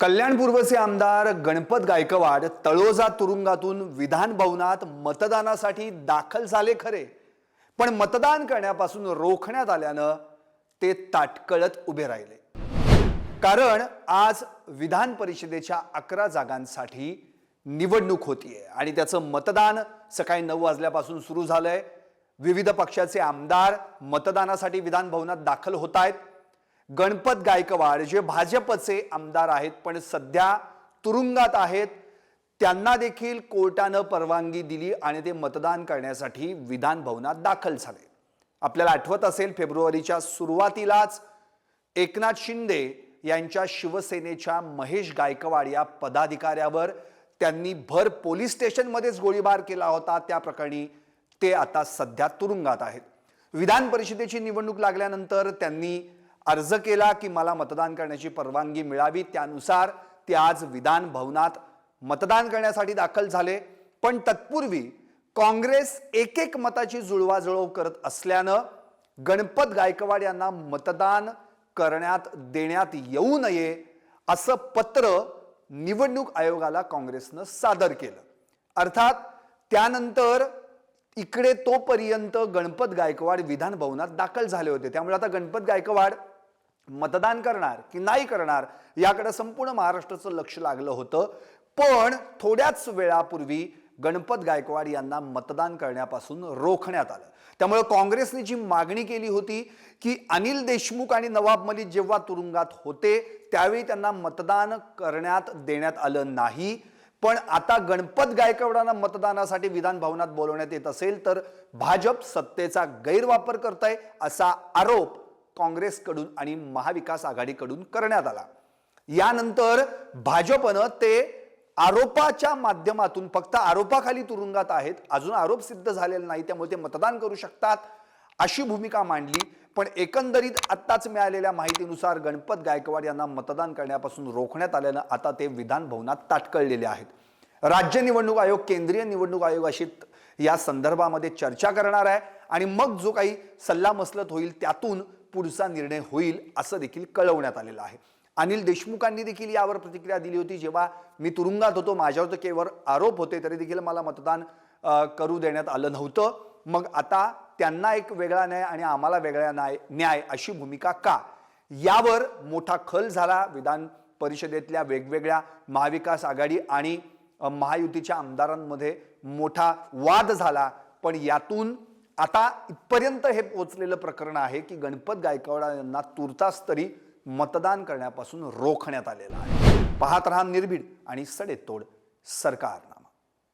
कल्याणपूर्वचे आमदार गणपत गायकवाड तळोजा तुरुंगातून विधान भवनात मतदानासाठी दाखल झाले खरे. पण मतदान करण्यापासून रोखण्यात आल्यानं ते ताटकळत उभे राहिले. कारण आज विधान परिषदेच्या अकरा जागांसाठी निवडणूक होतीये आणि त्याचं मतदान सकाळी नऊ वाजल्यापासून सुरू झालंय. विविध पक्षाचे आमदार मतदानासाठी विधान भवनात दाखल होत आहेत गणपत गायकवाड जे भाजपचे आमदार आहेत पण सध्या तुरुंगात आहेत त्यांना देखील कोर्टानं परवानगी दिली आणि ते मतदान करण्यासाठी विधान भवनात दाखल झाले. आपल्याला आठवत असेल फेब्रुवारीच्या सुरुवातीलाच एकनाथ शिंदे यांच्या शिवसेनेच्या महेश गायकवाड या पदाधिकाऱ्यावर त्यांनी भर पोलीस स्टेशनमध्येच गोळीबार केला होता. त्या प्रकरणी ते आता सध्या तुरुंगात आहेत. विधान परिषदेची निवडणूक लागल्यानंतर त्यांनी अर्ज केला की मला मतदान करण्याची परवानगी मिळावी त्यानुसार ते आज विधान भवनात मतदान करण्यासाठी दाखल झाले. पण तत्पूर्वी काँग्रेस एक एक मताची जुळवाजुळव करत असल्यानं गणपत गायकवाड यांना मतदान करण्यात देण्यात येऊ नये असं पत्र निवडणूक आयोगाला काँग्रेसनं सादर केलं. अर्थात त्यानंतर इकडे तोपर्यंत गणपत गायकवाड विधान भवनात दाखल झाले होते. त्यामुळे आता गणपत गायकवाड मतदान करणार की नाही करणार याकडे संपूर्ण महाराष्ट्राचं लक्ष लागलं होतं. पण थोड्याच वेळापूर्वी गणपत गायकवाड यांना मतदान करण्यापासून रोखण्यात आलं. त्यामुळे काँग्रेसने जी मागणी केली होती की अनिल देशमुख आणि नवाब मलिक जेव्हा तुरुंगात होते त्यावेळी त्यांना मतदान करण्यात देण्यात आलं नाही. पण आता गणपत गायकवाडांना मतदानासाठी विधान भवनात बोलवण्यात येत असेल तर भाजप सत्तेचा गैरवापर करताय असा आरोप काँग्रेसकडून आणि महाविकास आघाडीकडून करण्यात आला. यानंतर भाजपनं ते आरोपाच्या माध्यमातून फक्त आरोपाखाली तुरुंगात आहेत अजून आरोप सिद्ध झालेला नाही त्यामुळे ते मतदान करू शकतात अशी भूमिका मांडली. पण एकंदरीत आत्ताच मिळालेल्या माहितीनुसार गणपत गायकवाड यांना मतदान करण्यापासून रोखण्यात आल्यानं आता ते विधान भवनात ताटकळलेले आहेत. राज्य निवडणूक आयोग केंद्रीय निवडणूक आयोगाशी या संदर्भामध्ये चर्चा करणार आहे आणि मग जो काही सल्लामसलत होईल त्यातून पुढचा निर्णय होईल असं देखील कळवण्यात आलेलं आहे. अनिल देशमुखांनी देखील यावर प्रतिक्रिया दिली होती. जेव्हा मी तुरुंगात होतो माझ्यावर तर केवळ आरोप होते तरी देखील मला मतदान करू देण्यात आलं नव्हतं. मग आता त्यांना एक वेगळा न्याय आणि आम्हाला वेगळा न्याय न्याय अशी भूमिका का? यावर मोठा खल झाला. विधान परिषदेतल्या वेगवेगळ्या महाविकास आघाडी आणि महायुतीच्या आमदारांमध्ये मोठा वाद झाला. पण यातून आता इथपर्यंत हे पोचलेलं प्रकरण आहे की गणपत गायकवाड यांना तुर्तास तरी मतदान करण्यापासून रोखण्यात आलेलं आहे. पाहत राहा निर्भीड आणि सडेतोड सरकारनं.